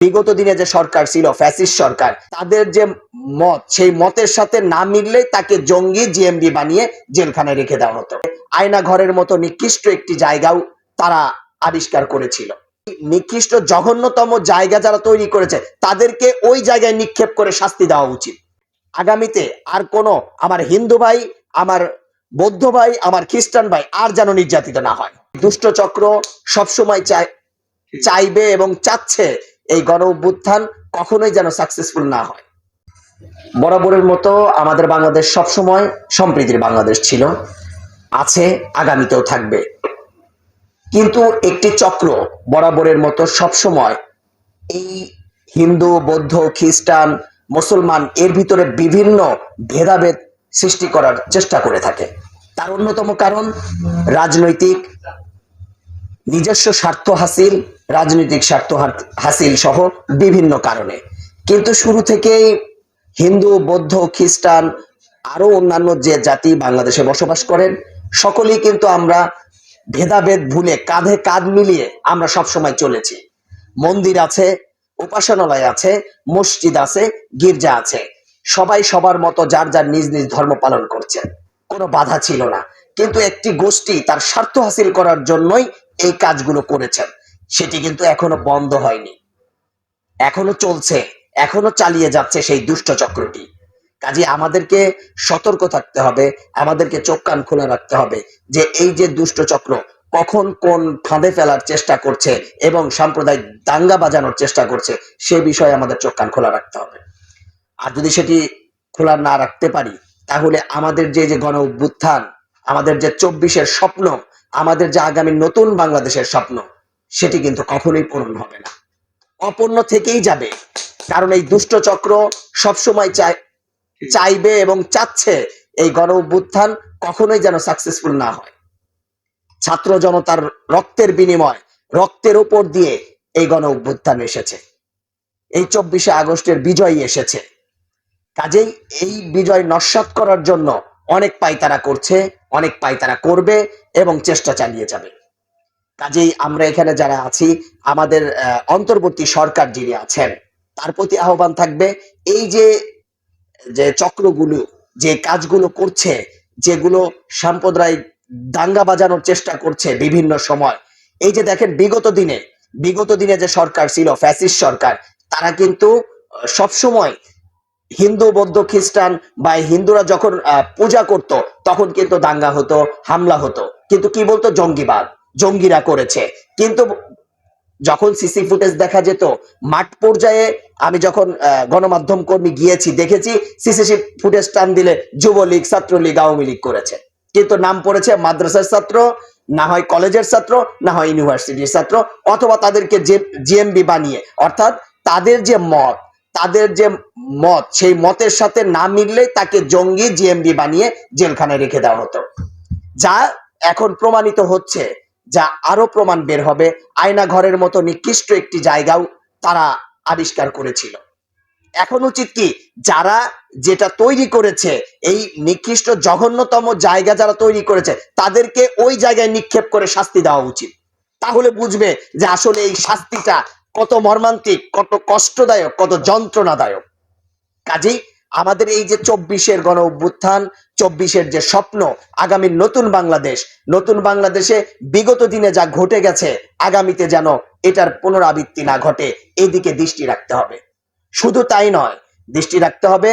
বিগত দিনে যে সরকার ছিল, ফ্যাসিস্ট সরকার, তাদের যে মত, সেই মতের সাথে না মিললে তাকে জঙ্গি জিএমবি বানিয়ে জেলখানায় রেখে দেওয়া হতো। আয়না ঘরের মতো নিকৃষ্ট একটি জায়গাও তারা আবিষ্কার করেছিল। নিকৃষ্ট জঘন্যতম জায়গা যারা তৈরি করেছে, তাদেরকে ওই জায়গায় নিক্ষেপ করে শাস্তি দেওয়া উচিত। আগামীতে আর কোনো আমার হিন্দু ভাই, আমার বৌদ্ধ ভাই, আমার খ্রিস্টান ভাই আর যেন নির্যাতিত না হয়। দুষ্ট চক্র সবসময় চায়, চাইবে এবং চাচ্ছে এই গণ অভ্যুত্থান কখনোই যেন সাকসেসফুল না হয়। বরাবরের মতো আমাদের বাংলাদেশ সবসময় সম্প্রীতির বাংলাদেশ ছিল, আছে, আগামীতেও থাকবে। কিন্তু একটি চক্র বরাবরের মতো সবসময় এই হিন্দু, বৌদ্ধ, খ্রিস্টান, মুসলমান এর ভিতরে বিভিন্ন ভেদাভেদ সৃষ্টি করার চেষ্টা করে থাকে। তার অন্যতম কারণ রাজনৈতিক নিজস্ব স্বার্থ হাসিল, রাজনৈতিক স্বার্থ হাসিল সহ বিভিন্ন কারণে। কিন্তু শুরু থেকেই হিন্দু, বৌদ্ধ, খ্রিস্টান আরও অন্যান্য যে জাতি বাংলাদেশে বসবাস করেন, সকলেই কিন্তু আমরা ভেদাভেদ ভুলে, কাঁধে কাঁধ মিলিয়ে আমরা সবসময় চলেছি। মন্দির আছে, উপাসনালয় আছে, মসজিদ আছে, গির্জা আছে। সবাই সবার মতো যার যার নিজ নিজ ধর্ম পালন করছেন। কোনো বাধা ছিল না। কিন্তু একটি গোষ্ঠী তার স্বার্থ হাসিল করার জন্যই এই কাজগুলো করেছেন। সেটি কিন্তু এখনও বন্ধ হয়নি। এখনও চলছে, এখনও চালিয়ে যাচ্ছে সেই দুষ্ট চক্রটি। কাজে আমাদেরকে সতর্ক থাকতে হবে, আমাদেরকে চোখ কান খোলা রাখতে হবে যে এই যে দুষ্ট চক্র কখন কোন ফাঁদে ফেলার চেষ্টা করছে এবং সাম্প্রদায়িক দাঙ্গা বাজানোর চেষ্টা করছে, সে বিষয়ে আমাদের চোখ কান খোলা রাখতে হবে। আর যদি সেটি খোলা না রাখতে পারি, তাহলে আমাদের যে যে গণ অভ্যুত্থান আমাদের যে চব্বিশের স্বপ্ন আমাদের যে আগামী নতুন বাংলাদেশের স্বপ্ন, সেটি কিন্তু কখনোই পূরণ হবে না। অপূর্ণ থেকেই যাবে, কারণ এই দুষ্ট চক্র সবসময় চায়, চাইবে এবং চাচ্ছে এই গণ অভ্যুত্থান কখনোই যেন সাকসেসফুল না হয়। ছাত্র জনতার রক্তের বিনিময়, রক্তের উপর দিয়ে এই গণ অভ্যুত্থান এসেছে। এই চব্বিশে আগস্টের বিজয় এসেছে। কাজেই এই বিজয় নস্বাত করার জন্য অনেক পাইতারা করছে, অনেক পাইতারা করবে এবং চেষ্টা চালিয়ে যাবে। কাজেই আমরা এখানে যারা আছি, আমাদের অন্তর্বর্তী সরকার যিনি আছেন, তার প্রতি আহ্বান থাকবে, এই যে যে চক্রগুলো, যে কাজগুলো করছে, যেগুলো সাম্প্রদায়িক দাঙ্গা বাজানোর চেষ্টা করছে বিভিন্ন সময়, এই যে দেখেন বিগত দিনে বিগত দিনে যে সরকার ছিল, ফ্যাসিস্ট সরকার, তারা কিন্তু সব সময় হিন্দু, বৌদ্ধ, খ্রিস্টান বা হিন্দুরা যখন পূজা করত, তখন কিন্তু দাঙ্গা হতো, হামলা হতো। কিন্তু কি বলতো? জঙ্গিবাদ। জঙ্গিরা করেছে। কিন্তু যখন সিসি ফুটেজ দেখা যেত, মাঠ পর্যায়ে আমি যখন গণমাধ্যম কর্মী গিয়েছি, দেখেছি সিসি ফুটেজ টান দিলে যুবলীগ, ছাত্রলীগ, আওয়ামী লীগ করেছে। কিন্তু নাম পড়েছে মাদ্রাসার ছাত্র, না হয় কলেজের ছাত্র, না হয় ইউনিভার্সিটির ছাত্র, অথবা তাদেরকে যে জিএমবি বানিয়ে। অর্থাৎ তাদের যে মত, তাদের যে মত সেই মতের সাথে না মিললে তাকে জঙ্গি জিএমবি বানিয়ে জেলখানায় রেখে দেওয়া হতো। যা এখন প্রমাণিত হচ্ছে, যা আরও প্রমাণ বের হবে। আয়না ঘরের মতো নিকৃষ্ট একটি জায়গাও তারা আবিষ্কার করেছিল। এখন উচিত কি, যারা যেটা তৈরি করেছে, এই নিকৃষ্ট জঘন্যতম জায়গা যারা তৈরি করেছে, তাদেরকে ওই জায়গায় নিক্ষেপ করে শাস্তি দেওয়া উচিত। তাহলে বুঝবে যে আসলে এই শাস্তিটা কত মর্মান্তিক, কত কষ্টদায়ক, কত যন্ত্রণাদায়ক। কাজেই আমাদের এই যে চব্বিশের গণ অভ্যুত্থান, চব্বিশের যে স্বপ্ন আগামীর নতুন বাংলাদেশ, নতুন বাংলাদেশে বিগত দিনে যা ঘটে গেছে, আগামীতে যেন এটার পুনরাবৃত্তি না ঘটে, এদিকে দৃষ্টি রাখতে হবে। শুধু তাই নয়, দৃষ্টি রাখতে হবে,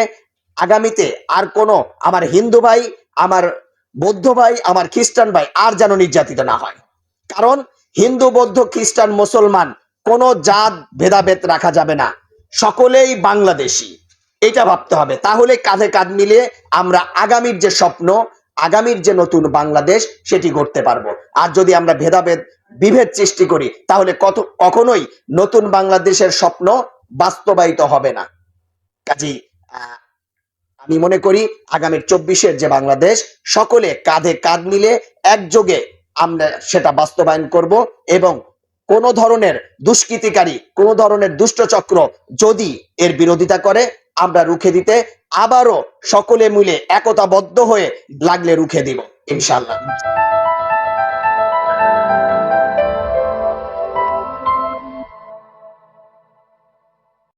আগামীতে আর কোনো আমার হিন্দু ভাই, আমার বৌদ্ধ ভাই, আমার খ্রিস্টান ভাই আর যেন নির্যাতিত না হয়। কারণ হিন্দু, বৌদ্ধ, খ্রিস্টান, মুসলমান কোনো জাত, ভেদাভেদ রাখা যাবে না। সকলেই বাংলাদেশী। এটা ভাবতে হবে। তাহলে কাঁধে কাঁধ মিলিয়ে আমরা আগামীর যে স্বপ্ন, আগামীর যে নতুন বাংলাদেশ, সেটি গড়তে পারব। আর যদি আমরা ভেদাভেদ, বিভেদ সৃষ্টি করি, তাহলে কত কখনোই নতুন বাংলাদেশের স্বপ্ন বাস্তবায়িত হবে না। কাজী আমি মনে করি আগামীর চব্বিশের যে বাংলাদেশ, সকলে কাঁধে কাঁধ মিলে একযোগে আমরা সেটা বাস্তবায়ন করব এবং কোন ধরনের দুষ্কৃতিকারী, কোন ধরনের দুষ্ট চক্র যদি এর বিরোধিতা করে আমরা রুখে দিতে আবারও সকলে মিলে একতাবদ্ধ হয়ে লাগলে রুখে দিব ইনশাল্লাহ